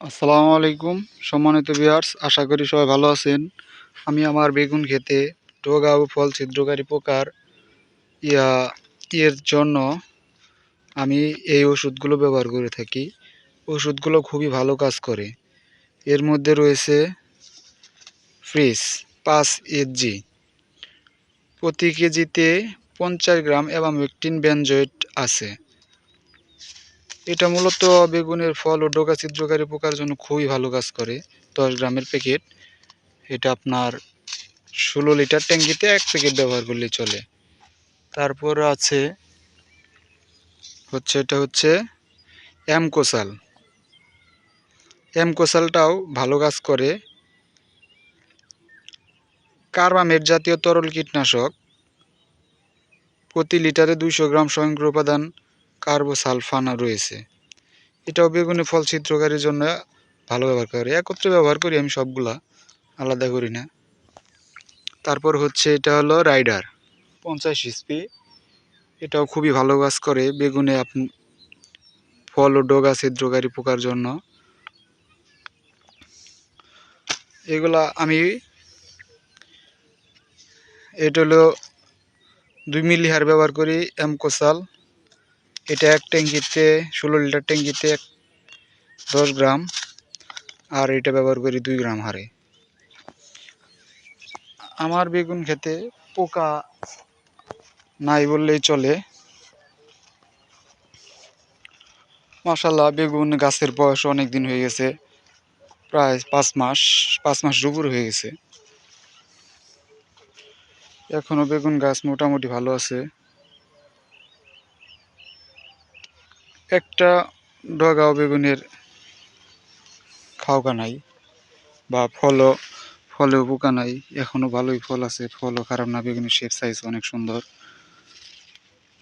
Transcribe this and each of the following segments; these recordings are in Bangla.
আসসালামু আলাইকুম, সম্মানিত বিয়ার্স আশা করি সবাই ভালো আছেন। আমি আমার বেগুন খেতে ডোগা ও ফল ছিদ্রকারী পোকার ইয়া এর জন্য আমি এই ওষুধগুলো ব্যবহার করে থাকি। ওষুধগুলো খুবই ভালো কাজ করে। এর মধ্যে রয়েছে ফ্রিজ পাঁচ জি প্রতি কেজিতে পঞ্চাশ গ্রাম এবং একটিন বেনজয়েট আছে। এটা মূলত বেগুনের ফল ও ডোকা ছিদ্রকারী পোকার জন্য খুবই ভালো কাজ করে। দশ গ্রামের প্যাকেট। এটা আপনার ষোলো লিটার ট্যাঙ্কিতে এক প্যাকেট ব্যবহার করলেই চলে। তারপর আছে, হচ্ছে এটা হচ্ছে অ্যামকোসাল অ্যামকোসালটাও ভালো কাজ করে। কার্বামেট জাতীয় তরল কীটনাশক। প্রতি লিটারে দুইশো গ্রাম স্বয়ংক্রিয় উপাদান কার্বোসালফানা রয়েছে। এটাও বেগুনে ফল ছিদ্রকারীর জন্য ভালো ব্যবহার করে। একত্রে ব্যবহার করি আমি সবগুলা, আলাদা করি না। তারপর হচ্ছে এটা হলো রাইডার, পঞ্চাশ ইস্পি এটাও খুবই ভালো কাজ করে বেগুনে আপ, ফল ও ডোগা ছিদ্রকারী পোকার জন্য। এগুলা আমি, এটা হলো দুই মিলি হার ব্যবহার করি, এমকোসাল। এটা এক ট্যাঙ্কিতে, ষোলো লিটার ট্যাঙ্কিতে এক দশ গ্রাম, আর এটা ব্যবহার করি দুই গ্রাম হারে। আমার বেগুন খেতে পোকা নাই বললেই চলে। মাসাল্লাহ বেগুন গাছের বয়স অনেক দিন হয়ে গেছে, প্রায় পাঁচ মাস পাঁচ মাস উপর হয়ে গেছে। এখনও বেগুন গাছ মোটামুটি ভালো আছে। একটা ডগাও বেগুনের খাওয়া নাই বা ফলও, ফলেও পোকা নাই। এখনও ভালোই ফল আছে। ফলও খারাপ না, বেগুনের শেপ সাইজ অনেক সুন্দর।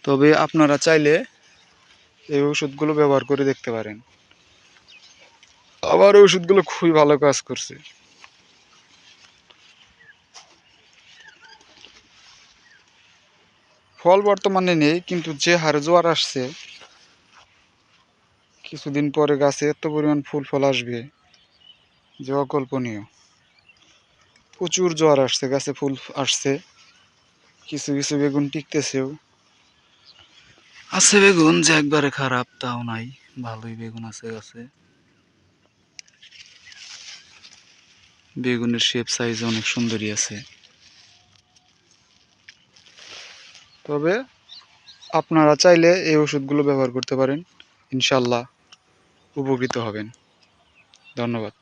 তবে আপনারা চাইলে এই ওষুধগুলো ব্যবহার করে দেখতে পারেন। আবার ওষুধগুলো খুবই ভালো কাজ করছে। ফল বর্তমানে নেই, কিন্তু যে হারে জোয়ার আসছে কিছুদিন পরে গাছে এত পরিমাণ ফুল ফল আসবে যে অকল্পনীয়। প্রচুর জ্বর আসছে গাছে ফুল আসছে। কিছু কিছু বেগুন টিকতেছেও। আছে বেগুন যে একবারে খারাপ তাও নাই। ভালোই বেগুন আছে গাছে। বেগুনের শেপ সাইজ অনেক সুন্দরী আছে। তবে আপনারা চাইলে এই ওষুধগুলো ব্যবহার করতে পারেন ইনশাল্লাহ। উপকৃত হবেন। ধন্যবাদ।